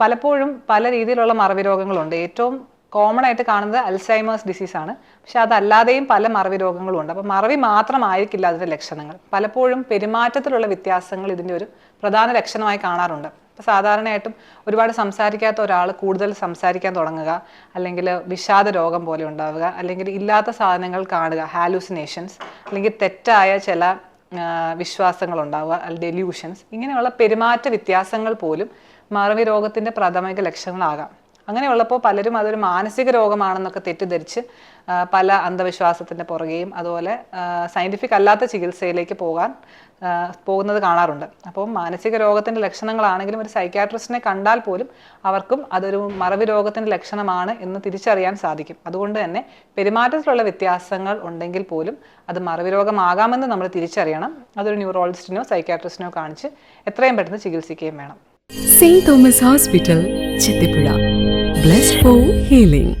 പലപ്പോഴും പല രീതിയിലുള്ള മറവി രോഗങ്ങളുണ്ട് ഏറ്റവും കോമൺ ആയിട്ട് കാണുന്നത് അൽസൈമേഴ്സ് ഡിസീസ് ആണ്. പക്ഷെ അതല്ലാതെയും പല മറവി രോഗങ്ങളും ഉണ്ട്. അപ്പോൾ മറവി മാത്രമായിരിക്കില്ല അതിന്റെ ലക്ഷണങ്ങൾ. പലപ്പോഴും പെരുമാറ്റത്തിലുള്ള വ്യത്യാസങ്ങൾ ഇതിന്റെ ഒരു പ്രധാന ലക്ഷണമായി കാണാറുണ്ട്. ഇപ്പോൾ സാധാരണയായിട്ടും ഒരുപാട് സംസാരിക്കാത്ത ഒരാൾ കൂടുതൽ സംസാരിക്കാൻ തുടങ്ങുക അല്ലെങ്കിൽ വിഷാദ രോഗം പോലെ ഉണ്ടാവുക അല്ലെങ്കിൽ ഇല്ലാത്ത സാധനങ്ങൾ കാണുക ഹാലൂസിനേഷൻസ് അല്ലെങ്കിൽ തെറ്റായ ചില വിശ്വാസങ്ങൾ ഉണ്ടാവുക ഡെല്യൂഷൻസ് ഇങ്ങനെയുള്ള പെരുമാറ്റ വ്യത്യാസങ്ങൾ പോലും മറവി രോഗത്തിന്റെ പ്രാഥമിക ലക്ഷണങ്ങളാകാം. അങ്ങനെയുള്ളപ്പോൾ പലരും അതൊരു മാനസിക രോഗമാണെന്നൊക്കെ തെറ്റിദ്ധരിച്ച് പല അന്ധവിശ്വാസത്തിന്റെ പുറകെയും അതുപോലെ സയന്റിഫിക് അല്ലാത്ത ചികിത്സയിലേക്ക് പോകാൻ പോകുന്നത് കാണാറുണ്ട്. അപ്പോൾ മാനസിക രോഗത്തിന്റെ ലക്ഷണങ്ങളാണെങ്കിലും ഒരു സൈക്യാട്രിസ്റ്റിനെ കണ്ടാൽ പോലും അവർക്കും അതൊരു മറവി രോഗത്തിന്റെ ലക്ഷണമാണ് എന്ന് തിരിച്ചറിയാൻ സാധിക്കും. അതുകൊണ്ട് തന്നെ പെരുമാറ്റത്തിലുള്ള വ്യത്യാസങ്ങൾ ഉണ്ടെങ്കിൽ പോലും അത് മറവി രോഗമാകാമെന്ന് നമ്മൾ തിരിച്ചറിയണം. അതൊരു ന്യൂറോളജിസ്റ്റിനോ സൈക്കാട്രിസ്റ്റിനോ കാണിച്ച് എത്രയും പെട്ടെന്ന് ചികിത്സിക്കുകയും വേണം. Saint Thomas hospital Chithipuzha blessed for healing